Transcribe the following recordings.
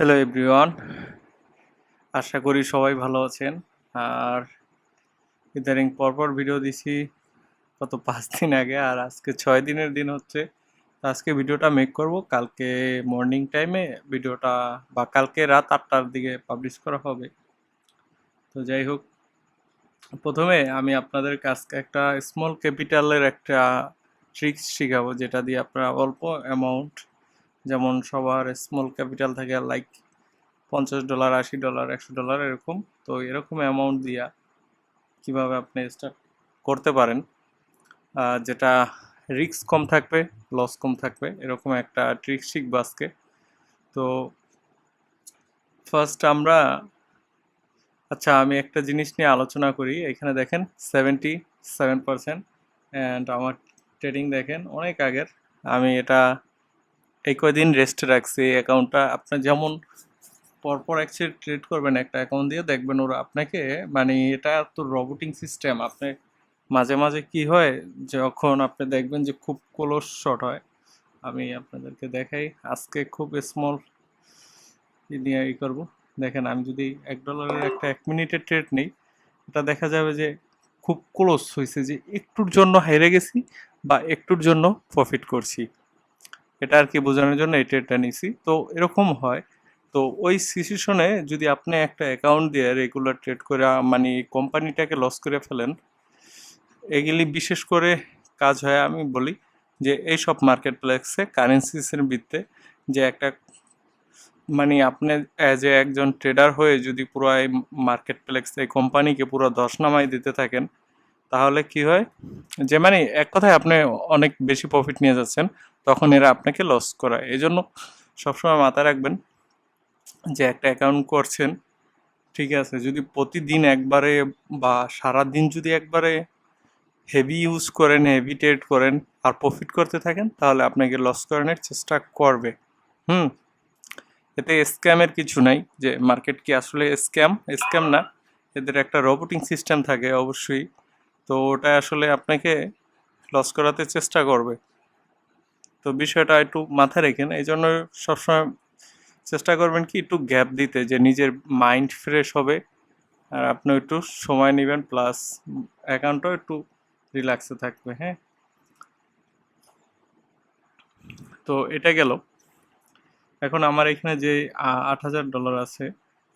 Hello everyone আশা করি সবাই ভালো আছেন। আর ইদানিং পরপর ভিডিও দিছি, গত পাঁচ দিন আগে, আর আজকে ছয় দিনের দিন হচ্ছে। আজকে ভিডিওটা মেক করব। কালকে মর্নিং টাইমে ভিডিওটা বা কালকে রাত আটটার দিকে পাবলিশ করা হবে। তো যাই হোক, প্রথমে আমি আপনাদের কাছকে একটা স্মল ক্যাপিটালের একটা ট্রিক্স শেখাবো, যেটা দিয়ে আপনারা অল্প অ্যামাউন্ট যেমন সবার স্মল ক্যাপিটাল থাকে লাইক পঞ্চাশ ডলার আশি ডলার একশো ডলার এরকম। তো এরকম অ্যামাউন্ট দিয়া কীভাবে আপনি স্টার্ট করতে পারেন যেটা রিস্ক কম থাকবে লস কম থাকবে, এরকম একটা ট্রিক্স শিখব আজকে। তো ফার্স্ট আমরা আচ্ছা আমি একটা জিনিস নিয়ে আলোচনা করি। এখানে দেখেন সেভেন্টি সেভেন পার্সেন্ট অ্যান্ড আমার ট্রেডিং দেখেন অনেক আগের। আমি এটা এই কয়দিন রেস্টে রাখছি, এই অ্যাকাউন্টটা আপনার যেমন পরপর একসাথে ট্রেড করবেন একটা অ্যাকাউন্ট দিয়ে দেখবেন ওরা আপনাকে মানে এটা তো রবোটিং সিস্টেম আপনি মাঝে মাঝে কি হয়, যখন আপনি দেখবেন যে খুব ক্লোজ শট হয়, আমি আপনাদেরকে দেখাই, আজকে খুব স্মল নিয়ে ই করব। দেখেন, আমি যদি এক ডলারের একটা এক মিনিটের ট্রেড নেই, এটা দেখা যাবে যে খুব ক্লোজ হয়েছে যে একটুর জন্য হেরে গেছি বা একটুর জন্য প্রফিট করছি। এটা আর কি বোঝানোর জন্য এই ট্রেডটা নিছি। তো এরকম হয়। তো ওই সিচুয়েশনে যদি আপনি একটা অ্যাকাউন্ট দিয়ে রেগুলার ট্রেড করে মানে কোম্পানিটাকে লস করে ফেলেন, এগুলি বিশেষ করে কাজ হয় আমি বলি যে এই সব মার্কেট প্লেসে কারেন্সিসের ভিত্তে যে একটা মানে আপনি অ্যাজ এ একজন ট্রেডার হয়ে যদি পুরো এই মার্কেট প্লেক্স এই কোম্পানিকে পুরো দশ নামাই দিতে থাকেন, তাহলে কি হয়? যে মানে এক কথায় আপনি অনেক বেশি প্রফিট নিয়ে যাচ্ছেন। তখন এরা আপনাকে লস করায়। এই জন্য সবসময় মাথায় রাখবেন যে একটা অ্যাকাউন্ট করছেন, ঠিক আছে, যদি প্রতিদিন একবারে বা সারা দিন যদি একবারে হেভি ইউজ করেন হেভি ট্রেড করেন আর প্রফিট করতে থাকেন, তাহলে আপনাকে লস করানোর চেষ্টা করবে। হুম? এতে স্ক্যামের কিছু নাই, যে মার্কেট কি আসলে স্ক্যাম স্ক্যাম না, এদের একটা রোবোটিং সিস্টেম থাকে অবশ্যই। তো ওটা আসলে আপনাকে লস করাতে চেষ্টা করবে। তো বিষয়টা একটু মাথায় রেখেন। এই জন্য সবসময় চেষ্টা করবেন কি একটু গ্যাপ দিতে, যে নিজের মাইন্ড ফ্রেশ হবে। আর আপনি একটু সময় নেবেন প্লাস অ্যাকাউন্টও একটু রিল্যাক্সে থাকবে হ্যাঁ? তো এটা গেল। এখন আমার এখানে যে আট হাজার ডলার আছে,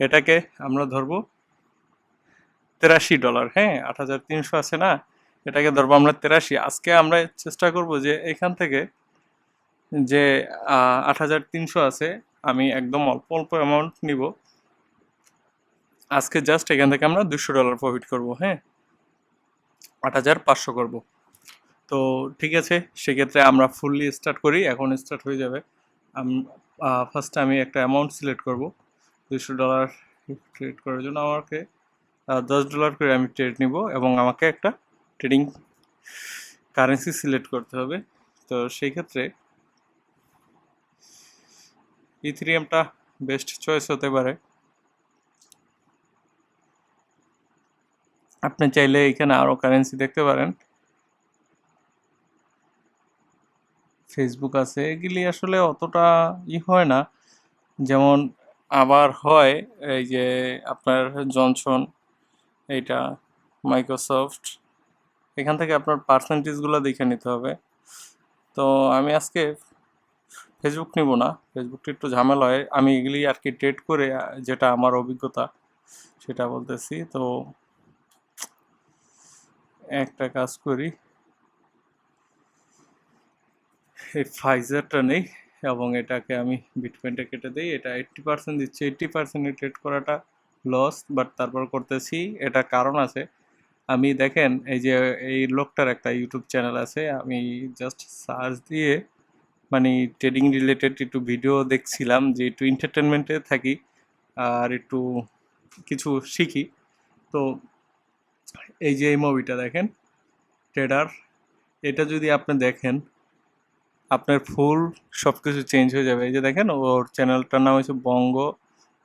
এটাকে আমরা ধরবো তেরাশি ডলার হ্যাঁ? আট হাজার তিনশো আছে না? এটাকে ধরবো আমরা তেরাশি। আজকে আমরা চেষ্টা করব যে এখান থেকে যে আট হাজার তিনশো আছে, আমি একদম অল্প অল্প অ্যামাউন্ট নিব। আজকে জাস্ট এখান থেকে আমরা দুশো ডলার প্রফিট করব হ্যাঁ? আট হাজার পাঁচশো করব। তো ঠিক আছে, সেক্ষেত্রে আমরা ফুললি স্টার্ট করি, এখন স্টার্ট হয়ে যাবে। ফার্স্টে আমি একটা অ্যামাউন্ট সিলেক্ট করব, দুশো ডলার ট্রেড করার জন্য আমাকে দশ ডলার করে আমি ট্রেড নিব এবং আমাকে একটা ট্রেডিং কারেন্সি সিলেক্ট করতে হবে। তো সেই ক্ষেত্রে ইথিরিয়ামটা বেস্ট চয়েস হতে পারে। আপনি চাইলে এখানে আরও কারেন্সি দেখতে পারেন। ফেসবুক আছে, এগুলি আসলে অতটা ই হয় না। যেমন আবার হয়, এই যে আপনার জনসন, এইটা মাইক্রোসফট, এখান থেকে আপনার পার্সেন্টেজগুলো দেখে নিতে হবে। তো আমি আজকে ফেসবুক নিব না। ফেসবুকটা একটু ঝামেলা হয়। আমি এগুলি আর কি ট্রেড করে যেটা আমার অভিজ্ঞতা, সেটা বলতেছি। তো একটা কাজ করি। এই ফাইজারটা নেই এবং এটাকে আমি বিটকয়েনটা কেটে দিই। এটা এইট্টি পার্সেন্ট দিচ্ছে। এইট্টি পার্সেন্টে ট্রেড করাটা লস বাট তারপর করতেছি। এটা কারণ আছে। আমি দেখেন, এই যে, এই লোকটার একটা ইউটিউব চ্যানেল আছে। আমি জাস্ট সার্চ দিয়ে মানে ট্রেডিং রিলেটেড একটু ভিডিও দেখছিলাম যে একটু এন্টারটেনমেন্টে থাকি আর একটু কিছু শিখি। তো এই যে এই মুভিটা দেখেন ট্রেডার এটা যদি আপনি দেখেন, আপনার ফুল সব কিছু চেঞ্জ হয়ে যাবে। এই যে দেখেন, ওর চ্যানেলটার নাম হচ্ছে বঙ্গ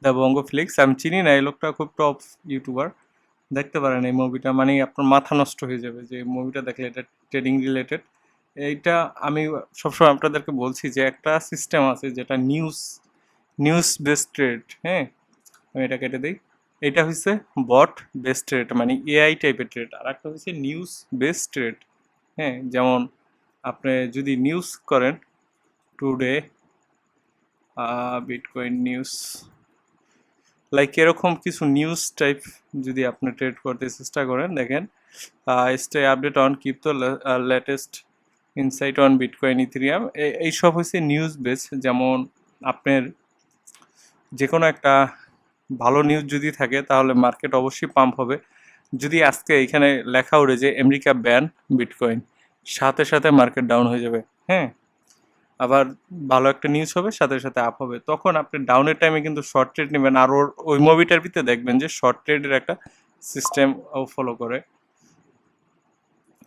দ্য বঙ্গ ফ্লিক্স আমি চিনি না, এই লোকটা খুব টপ ইউটিউবার দেখতে পারেন এই মুভিটা মানে আপনার মাথা নষ্ট হয়ে যাবে যে মুভিটা দেখলে এটা ট্রেডিং রিলেটেড এইটা আমি সবসময় আপনাদেরকে বলছি যে একটা সিস্টেম আছে যেটা নিউজ নিউজ বেস্ট ট্রেড হ্যাঁ? আমি এটা কেটে দিই। এটা হচ্ছে বট বেস্ট ট্রেড মানে এআই টাইপের ট্রেড আর একটা হচ্ছে নিউজ বেস্ট ট্রেড হ্যাঁ? যেমন আপনি যদি নিউজ করেন টুডে বিটকয়েন নিউজ লাইক এরকম কিছু নিউজ টাইপ যদি আপনি ট্রেড করতে চেষ্টা করেন, দেখেন stay update on keep the latest insight on bitcoin Ethereum এইসব হচ্ছে নিউজ বেস যেমন আপনার যে কোনো একটা ভালো নিউজ যদি থাকে, তাহলে মার্কেট অবশ্যই পাম্প হবে। যদি আজকে এখানে লেখা উঠে যে আমেরিকা ব্যান বিটকয়েন সাথে সাথে মার্কেট ডাউন হয়ে যাবে হ্যাঁ? আবার ভালো একটা নিউজ হবে, সাথে সাথে আপ হবে। তখন আপনি ডাউনের টাইমে কিন্তু শর্ট ট্রেড নেবেন। আর ওর, ওই মুভিটার ভিতরে দেখবেন যে শর্ট ট্রেডের একটা সিস্টেম ফলো করে।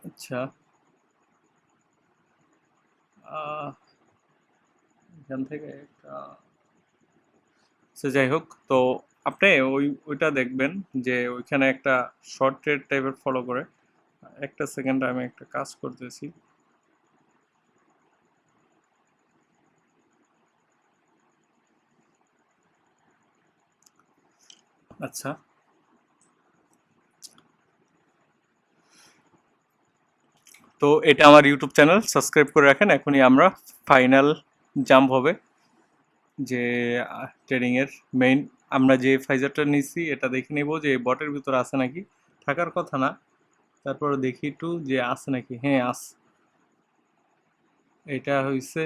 আচ্ছা। এখান থেকে একটা, সে যাই হোক, তো আপনি ওই, ওইটা দেখবেন যে ওইখানে একটা শর্ট ট্রেড টাইপের ফলো করে। একটা সেকেন্ড আমি একটা কাজ করতেছি। আচ্ছা। তো এটা আমার ইউটিউব চ্যানেল সাবস্ক্রাইব করে রাখেন। এখনই আমরা ফাইনাল জাম্প হবে, যে ট্রেডিংয়ের মেইন আমরা যে ফাইজারটা নিচ্ছি এটা দেখে নেব যে বটের ভিতরে আছে নাকি। থাকার কথা না। তারপর দেখি একটু যে আছে নাকি। হ্যাঁ আস, এটা হইছে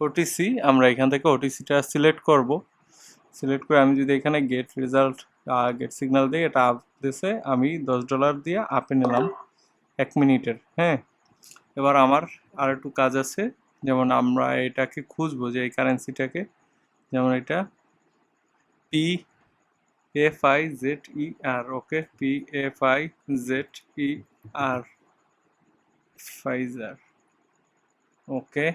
ওটিসি আমরা এখান থেকে ওটিসিটা সিলেক্ট করব। সিলেক্ট করে আমি যদি এখানে গেট রেজাল্ট গেট সিগন্যাল দিই, এটা আপ দিছে। আমি দশ ডলার দিয়ে আপে নিলাম। এক মিনিটের হ্যাঁ? এবার আমার আর একটু কাজ আছে, যেমন আমরা এটাকে খুঁজবো যে এই কারেন্সিটাকে যেমন এটা P F I Z E R okay P F I Z E R Pfizer okay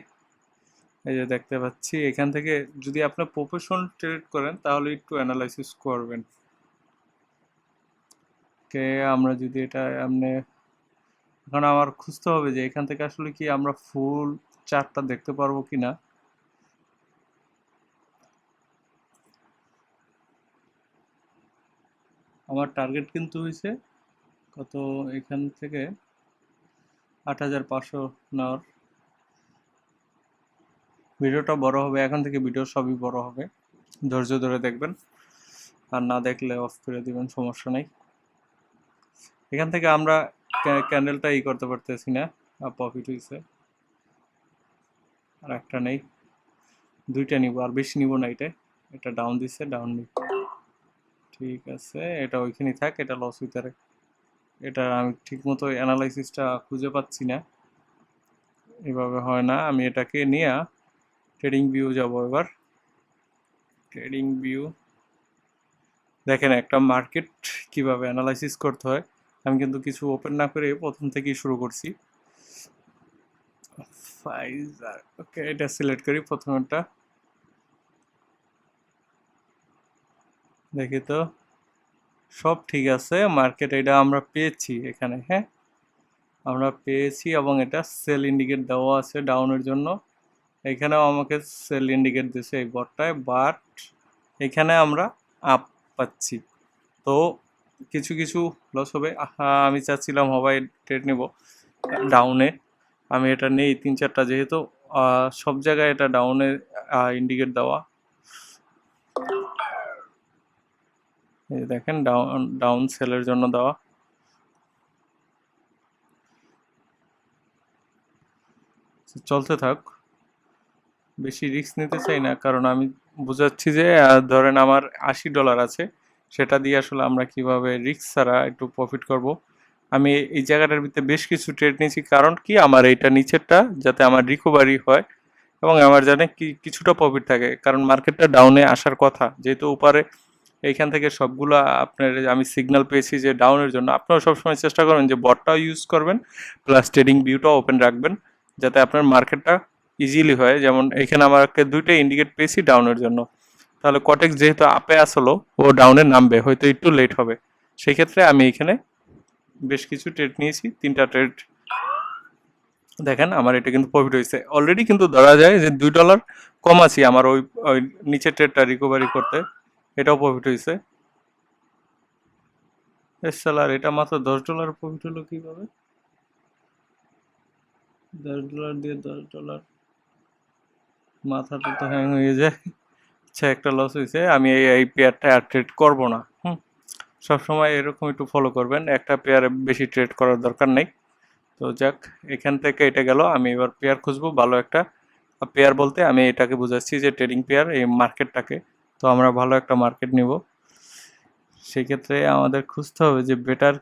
এই যে দেখতে পাচ্ছি, এখান থেকে যদি আপনি প্রফেশনাল ট্রেড করেন, তাহলে একটু অ্যানালাইসিস করবেন। কে আমরা যদি এটা আপনি এখন আমার খুঁজতে হবে যে এখান থেকে আসলে কি আমরা ফুল চারটা দেখতে পারব কি না আমার টার্গেট কিন্তু হয়েছে কত এখান থেকে আট হাজার পাঁচশো নেওয়ার। ভিডিওটা বড় হবে, এখন থেকে ভিডিও সবই বড় হবে। ধৈর্য ধরে দেখবেন, আর না দেখলে অফ করে দিবেন, সমস্যা নেই। এখান থেকে আমরা ক্যান্ডেলটা ই করতে পারতেছি না। প্রফিট হয়েছে আর একটা নেই। দুইটা নিব, আর বেশি নিব না এটা। এটা ডাউন দিচ্ছে ডাউন নিব ঠিক আছে, এটা ওইখানেই থাক, এটা লস হইতে পারে। এটা আমি ঠিকমতো অ্যানালাইসিসটা খুঁজে পাচ্ছি না। এভাবে হয় না। আমি এটাকে নিয়ে ট্রেডিং ভিউ যাব এবার। ট্রেডিং ভিউ দেখেন একটা মার্কেট কীভাবে অ্যানালাইসিস করতে হয়। আমি কিন্তু কিছু ওপেন না করে প্রথম থেকেই শুরু করছি। ফাইজার ওকে এটা সিলেক্ট করি প্রথমটা। দেখি তো, সব ঠিক আছে মার্কেট এটা আমরা পেয়েছি এখানে হ্যাঁ? আমরা পেয়েছি এবং এটা সেল ইন্ডিকেট দেওয়া আছে ডাউনের জন্য। এখানেও আমাকে সেল ইন্ডিকেট দিয়েছে এই বটটায় বাট এখানে আমরা আপ পাচ্ছি। তো কিছু কিছু লস হবে। আমি চাচ্ছিলাম হবাই ট্রেড নেব ডাউনে আমি এটা নেই, তিন চারটা যেহেতু সব জায়গায় এটা ডাউনে ইন্ডিকেট দেওয়া। দেখেন ডাউন ডাউন সেলের জন্য দেওয়া। চলতে থাক। বেশি রিস্ক নিতে চাই না, কারণ আমি বোঝাচ্ছি যে ধরেন আমার আশি ডলার আছে। সেটা দিয়ে আসলে আমরা কীভাবে রিস্ক ছাড়া একটু প্রফিট করব। আমি এই জায়গাটার ভিতরে বেশ কিছু ট্রেড নিয়েছি। কারণ কি? আমার এইটা নিচেরটা যাতে আমার রিকভারি হয় এবং আমার জানে কি, কিছুটা প্রফিট থাকে। কারণ মার্কেটটা ডাউনে আসার কথা। যেহেতু উপরে এইখান থেকে সবগুলো আপনার আমি সিগনাল পেয়েছি যে ডাউনের জন্য, আপনারা সবসময় চেষ্টা করবেন যে বটটাও ইউজ করবেন প্লাস ট্রেডিং ভিউটাও ওপেন রাখবেন, যাতে আপনার মার্কেটটা ইজিলি হয়। যেমন এখানে আমাকে দুইটা ইন্ডিকেট পেয়েছি ডাউনের জন্য। তাহলে কটেক্স যেহেতু আপে আসলো, ও ডাউনে নামবে, হয়তো একটু লেট হবে। সেই ক্ষেত্রে আমি এখানে বেশ কিছু ট্রেড নিয়েছি, তিনটা ট্রেড দেখেন, আমার এটা কিন্তু প্রফিট হয়েছে। অলরেডি কিন্তু ধরা যায় যে দুই ডলার কম আছি, আমার ওই ওই নিচের ট্রেডটা রিকভারি করতে। এটাও প্রফিট হয়েছে। এসলার এটা মাত্র দশ ডলার প্রফিট হলো কীভাবে? দশ ডলার দিয়ে দশ ডলার মাথাটা তো হ্যাং হয়ে যায়। আচ্ছা একটা লস হয়েছে আমি এই এই পেয়ারটা আর ট্রেড করব না, হুম? সবসময় এরকম একটু ফলো করবেন, একটা পেয়ারে বেশি ট্রেড করার দরকার নেই। তো যাক, এখান থেকে এটা গেল, আমি এবার পেয়ার খুঁজবো, ভালো একটা পেয়ার বলতে আমি এটাকে বুঝাচ্ছি যে ট্রেডিং পেয়ার এই মার্কেটটাকে তো আমরা ভালো একটা মার্কেট নিব। সেক্ষেত্রে আমাদের খুঁজতে হবে যে বেটার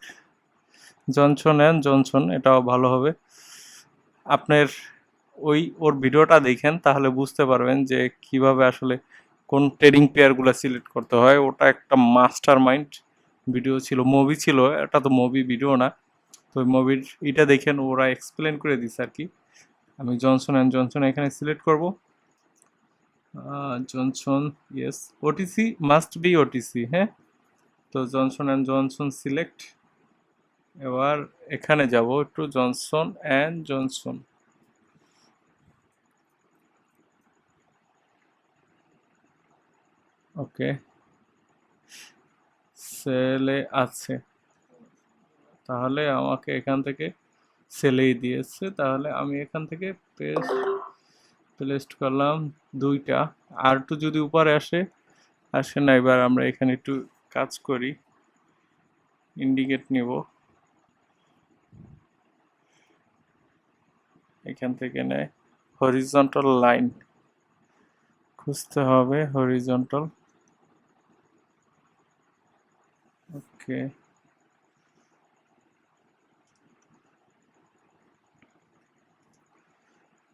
জনসন অ্যান্ড জনসন এটাও ভালো হবে। আপনার ওই ওর ভিডিওটা দেখেন, তাহলে বুঝতে পারবেন যে কীভাবে আসলে কোন ট্রেডিং পেয়ারগুলো সিলেক্ট করতে হয়, ওটা একটা মাস্টার মাইন্ড ভিডিও ছিল মুভি ছিল, এটা তো মুভি ভিডিও না। তো মুভির এটা দেখেন, ওরা এক্সপ্লেন করে দিছে আর কি। আমি জনসন অ্যান্ড জনসন এখানে সিলেক্ট করব। Johnson yes OTC must be OTC হ্যাঁ? তো জনসন অ্যান্ড জনসন সিলেক্ট এবার এখানে যাব একটু জনসন অ্যান্ড জনসন ওকে। সেলে আছে। তাহলে আমাকে এখান থেকে সেলেই দিয়েছে। তাহলে আমি এখান থেকে পেস্ট প্লেস্ট করলাম দুইটা। আর একটু যদি উপরে আসে আসে না, এবার আমরা এখানে একটু কাজ করি। ইন্ডিকেট নিব। এখান থেকে নেয়। হরিজন্টাল লাইন খুঁজতে হবে হরিজন্টাল ওকে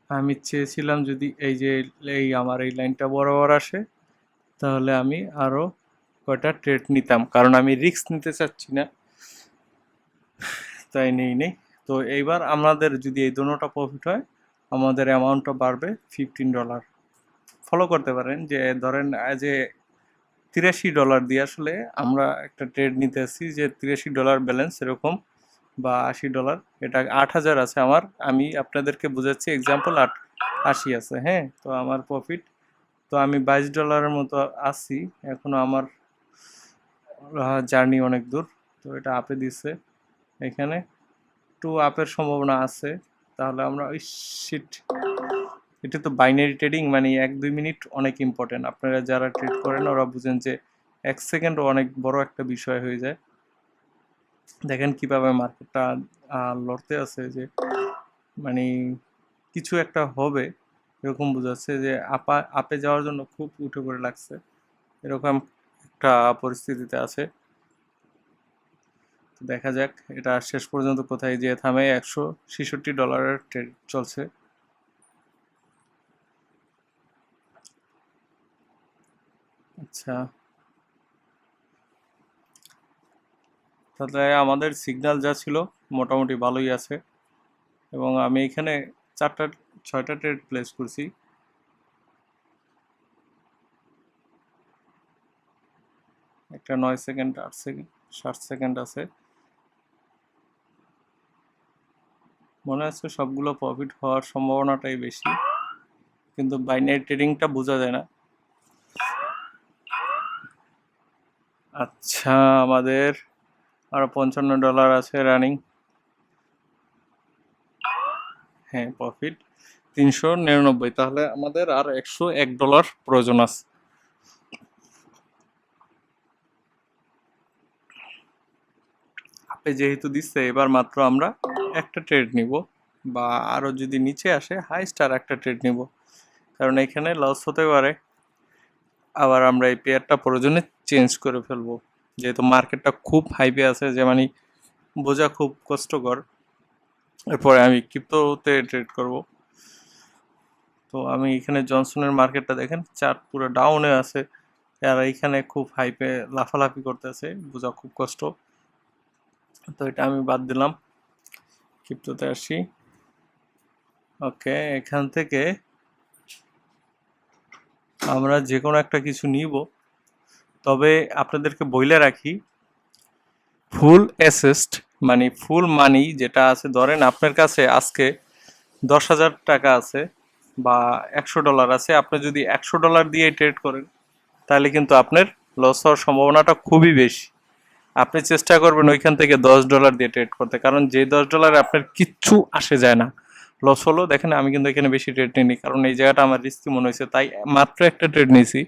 আমি চেয়েছিলাম যদি এই যে, এই আমার এই লাইনটা বরাবর আসে, তাহলে আমি আরও কয়টা ট্রেড নিতাম। কারণ আমি রিস্ক নিতে চাচ্ছি না। তাই নেই নেই। তো এইবার আমাদের যদি এই দুটোটা প্রফিট হয়, আমাদের অ্যামাউন্টটা বাড়বে ফিফটিন ডলার ফলো করতে পারেন যে, ধরেন যে তিরাশি ডলার দিয়ে আসলে আমরা একটা ট্রেড নিতে আসছি যে তিরাশি ডলার ব্যালেন্স এরকম বা আশি ডলার। এটা আট হাজার আছে আমার। আমি আপনাদেরকে বোঝাচ্ছি এক্সাম্পল আট, আশি আছে হ্যাঁ? তো আমার প্রফিট তো আমি বাইশ ডলারের মতো আছি। এখনও আমার জার্নি অনেক দূর। তো এটা আপে দিচ্ছে এখানে টু আপের সম্ভাবনা আছে। তাহলে আমরা ওই শিট এটা তো বাইনারি ট্রেডিং মানে এক, দুই মিনিট অনেক ইম্পর্টেন্ট আপনারা যারা ট্রেড করেন, ওরা বুঝেন যে এক সেকেন্ড অনেক বড় একটা বিষয় হয়ে যায়। দেখেন কীভাবে মার্কেটটা লড়তে আছে যে মানে কিছু একটা হবে, এরকম বোঝাচ্ছে যে আপা, আপে যাওয়ার জন্য খুব উঠে পড়ে লাগছে। এরকম একটা পরিস্থিতিতে আছে। দেখা যাক, এটা শেষ পর্যন্ত কোথায় যেয়ে থামে। একশো ছেষট্টি ডলারের ট্রেড চলছে। আচ্ছা। তাহলে আমাদের সিগন্যাল যা ছিল মোটামুটি ভালোই আছে এবং আমি এখানে চারটা, ছয়টা ট্রেড প্লেস করছি। একটা নয় সেকেন্ড আট সেকেন্ড ষাট সেকেন্ড আছে। মনে হচ্ছে সবগুলো প্রফিট হওয়ার সম্ভাবনাটাই বেশি, কিন্তু বাইনারি ট্রেডিংটা বোঝা যায় না। আচ্ছা আমাদের আরও পঞ্চান্ন ডলার আছে রানিং হ্যাঁ প্রফিট তিনশো নিরানব্বই। তাহলে আমাদের আর একশো এক ডলার প্রয়োজন আছে। আপনি যেহেতু দিচ্ছে, এবার মাত্র আমরা একটা ট্রেড নিব। বা আরও যদি নিচে আসে হাইস্ট আর একটা ট্রেড নিব। কারণ এখানে লস হতে পারে। আবার আমরা এই পেয়ারটা প্রয়োজনে চেঞ্জ করে ফেলব। যেহেতু মার্কেটটা খুব হাইপে আছে, যে মানে বোঝা খুব কষ্টকর। এরপরে আমি ক্রিপ্টোতে ট্রেড করব। তো আমি এখানে জনসনের মার্কেটটা দেখেন চার্ট পুরো ডাউনে আছে। আর এইখানে খুব হাইপে লাফালাফি করতেছে, বোঝা খুব কষ্ট। তো এটা আমি বাদ দিলাম। ক্রিপ্টোতে আসি। ওকে এখান থেকে আমরা যে কোনো একটা কিছু নিব। তবে আপনাদেরকে বইলে রাখি, ফুল অ্যাসেস্ট মানে ফুল মানি যেটা আছে, ধরেন আপনার কাছে আজকে দশ হাজার টাকা আছে বা একশো ডলার আছে, আপনি যদি একশো ডলার দিয়ে ট্রেড করেন, তাহলে কিন্তু আপনার লস হওয়ার সম্ভাবনাটা খুবই বেশি। আপনি চেষ্টা করবেন ওইখান থেকে দশ ডলার দিয়ে ট্রেড করতে, কারণ যে দশ ডলারে আপনার কিচ্ছু আসে যায় না। লস হলো। দেখেন, আমি কিন্তু এখানে বেশি ট্রেড নিইনি, কারণ এই জায়গাটা আমার রিস্কি মনে হয়েছে, তাই মাত্র একটা ট্রেড নিয়েছি।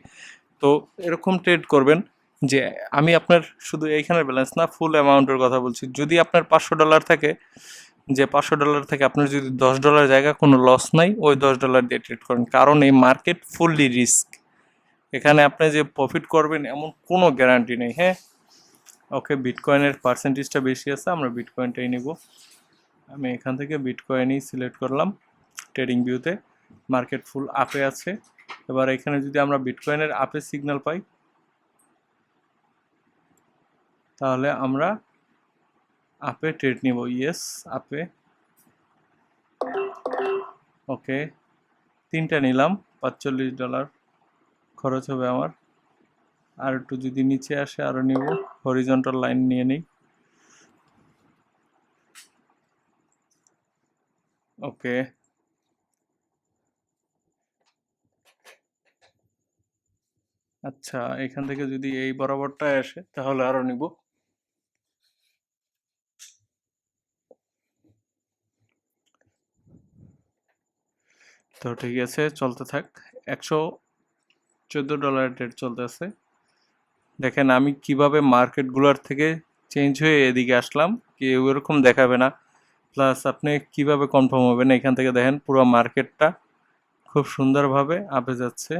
তো এরকম ট্রেড করবেন যে আমি আপনার শুধু এইখানের ব্যালেন্স না ফুল অ্যামাউন্টের কথা বলছি। যদি আপনার পাঁচশো ডলার থাকে, যে পাঁচশো ডলার থেকে আপনার যদি দশ ডলার জায়গা কোনো লস নাই, ওই দশ ডলার দিয়ে ট্রেড করেন। কারণ এই মার্কেট ফুললি রিস্ক এখানে আপনি যে প্রফিট করবেন, এমন কোনো গ্যারান্টি নেই হ্যাঁ? ওকে বিটকয়েনের পার্সেন্টেজটা বেশি আছে, আমরা বিটকয়েনটাই নিব। আমি এখান থেকে বিটকয়েনই সিলেক্ট করলাম ট্রেডিং ভিউতে মার্কেট ফুল আপে আছে। এবার এখানে যদি আমরা বিটকয়েনের আপে সিগন্যাল পাই, তাহলে আমরা আপে ট্রেড নিব। ইয়েস আপে ওকে তিনটা নিলাম, পাঁচচল্লিশ ডলার খরচ হবে আমার। আর একটু যদি নিচে আসে আরও নিব। হরিজন্টাল লাইন নিয়ে নিই। ওকে আচ্ছা এখান থেকে যদি এই বরাবরটা আসে, তাহলে আরও নিব। তো ঠিক আছে, চলতে থাক। একশো চোদ্দ ডলারের রেট চলতেছে দেখেন, আমি কীভাবে মার্কেটগুলোর থেকে চেঞ্জ হয়ে এদিকে আসলাম, কেউ এরকম দেখাবে না। প্লাস আপনি কীভাবে কনফার্ম হবেন? এখান থেকে দেখেন পুরো মার্কেটটা খুব সুন্দরভাবে আপে যাচ্ছে।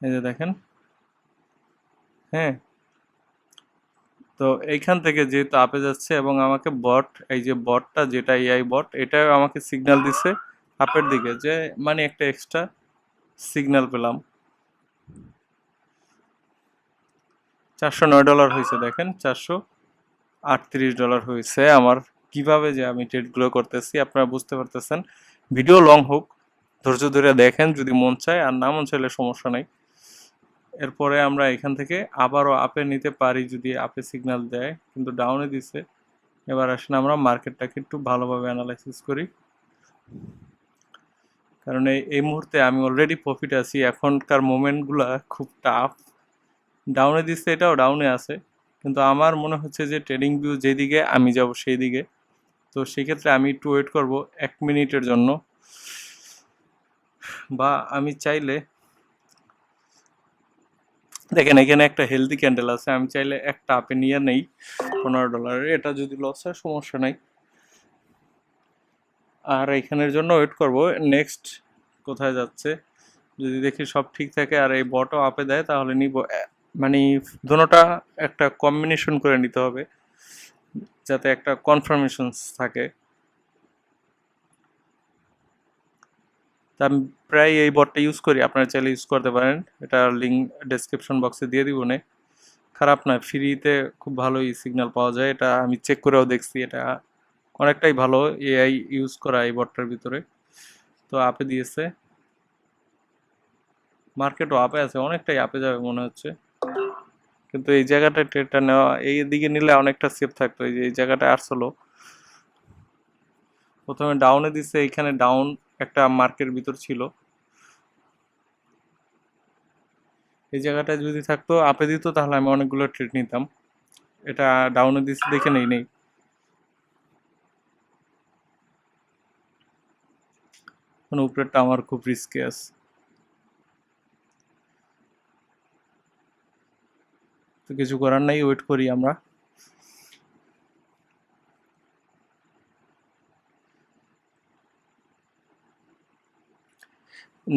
এই যে দেখেন। হ্যাঁ। তো এইখান থেকে যেহেতু আপে যাচ্ছে এবং আমাকে বট এই যে বটটা যেটা এআই বট এটাও আমাকে সিগন্যাল দিছে আপের দিকে যে মানে একটা এক্সট্রা সিগন্যাল পেলাম। চারশো নয় ডলার হয়েছে দেখেন, চারশো আটত্রিশ ডলার হয়েছে আমার কীভাবে যে আমি ট্রেডগুলো করতেছি, আপনারা বুঝতে পারতেছেন। ভিডিও লং হোক, ধৈর্য ধরে দেখেন যদি মন চায়, আর না মন চাইলে সমস্যা নেই। এরপরে আমরা এখান থেকে আবারও আপে নিতে পারি যদি আপে সিগন্যাল দেয়, কিন্তু ডাউনে দিছে। এবার আসেন আমরা মার্কেটটাকে একটু ভালোভাবে অ্যানালাইসিস করি। কারণ এই মুহূর্তে আমি অলরেডি প্রফিট আছি, এখনকার মোমেন্টগুলা খুব টাফ ডাউনে দিচ্ছে এটাও ডাউনে আছে। কিন্তু আমার মনে হচ্ছে যে ট্রেডিং ভিউ যেদিকে, আমি যাব সেই দিকে তো সেক্ষেত্রে আমি একটু ওয়েট করব এক মিনিটের জন্য। বা আমি চাইলে দেখেন, এখানে একটা হেলদি ক্যান্ডেল আছে, আমি চাইলে একটা আপে নিয়ে নেই, পনেরো ডলারের এটা যদি লস হয়, সমস্যা নাই। আর এখানের জন্য ওয়েট করব। নেক্সট কোথায় যাচ্ছে? যদি দেখি সব ঠিক থাকে আর এই বটও আপে দেয়, তাহলে নিব। মানে দুটোটা একটা কম্বিনেশন করে নিতে হবে। যাতে একটা কনফার্মেশন থাকে। আমি প্রায় এই বটটা ইউজ করি, আপনারা চাইলে ইউজ করতে পারেন। এটা লিঙ্ক ডেসক্রিপশন বক্সে দিয়ে দিব নে খারাপ না ফ্রিতে খুব ভালোই সিগন্যাল পাওয়া যায়। এটা আমি চেক করেও দেখছি, এটা অনেকটাই ভালো এআই ইউজ করা এই বটটার ভিতরে। তো আপে দিয়েছে। মার্কেটও আপে আছে, অনেকটাই আপে যাবে মনে হচ্ছে। কিন্তু এই জায়গাটা ট্রেডটা নেওয়া, এই দিকে নিলে অনেকটা সেফ থাকতো। এই যে, এই জায়গাটা আসলো প্রথমে ডাউনে দিচ্ছে এইখানে ডাউন একটা মার্কের ভিতর ছিল। এই জায়গাটা যদি থাকতো আপে দিত, তাহলে আমি অনেকগুলো ট্রেড নিতাম। এটা ডাউনে দিচ্ছে দেখে নেই নেই। মানে উপরেরটা আমার খুব রিস্কে আছে। তো কিছু করার নাই ওয়েট করি আমরা।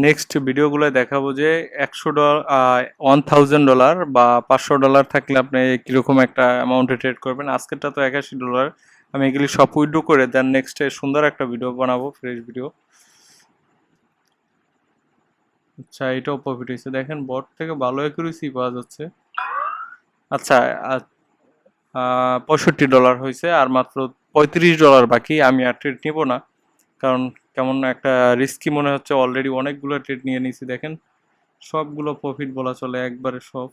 নেক্সট ভিডিওগুলো দেখাবো যে একশো ডলার ওয়ান থাউজেন্ড ডলার বা পাঁচশো ডলার থাকলে আপনি কীরকম একটা অ্যামাউন্টে ট্রেড করবেন। আজকেরটা তো একাশি ডলার আমি এগুলি সব উইড্রো করে দেন নেক্সটে সুন্দর একটা ভিডিও বানাবো ফ্রেশ ভিডিও আচ্ছা এটাও প্রফিট হয়েছে। দেখেন বট থেকে ভালো অ্যাকুরেসি পাওয়া যাচ্ছে। আচ্ছা পঁয়ষট্টি ডলার হয়েছে আর মাত্র পঁয়ত্রিশ ডলার বাকি, আমি আর ট্রেড নিব না। কারণ কেমন একটা রিস্কি মনে হচ্ছে অলরেডি অনেকগুলো ট্রেড নিয়ে নিয়েছি, দেখেন। সবগুলো প্রফিট বলা চলে, একবারে সব।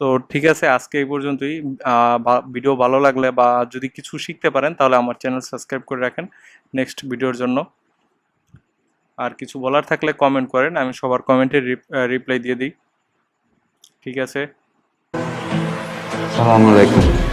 তো ঠিক আছে, আজকে এই পর্যন্তই। ভিডিও ভালো লাগলে বা যদি কিছু শিখতে পারেন, তাহলে আমার চ্যানেল সাবস্ক্রাইব করে রাখেন নেক্সট ভিডিওর জন্য। আর কিছু বলার থাকলে কমেন্ট করেন, আমি সবার কমেন্টের রিপ্লাই দিয়ে দিই। ঠিক আছে? Selamun Aleyküm.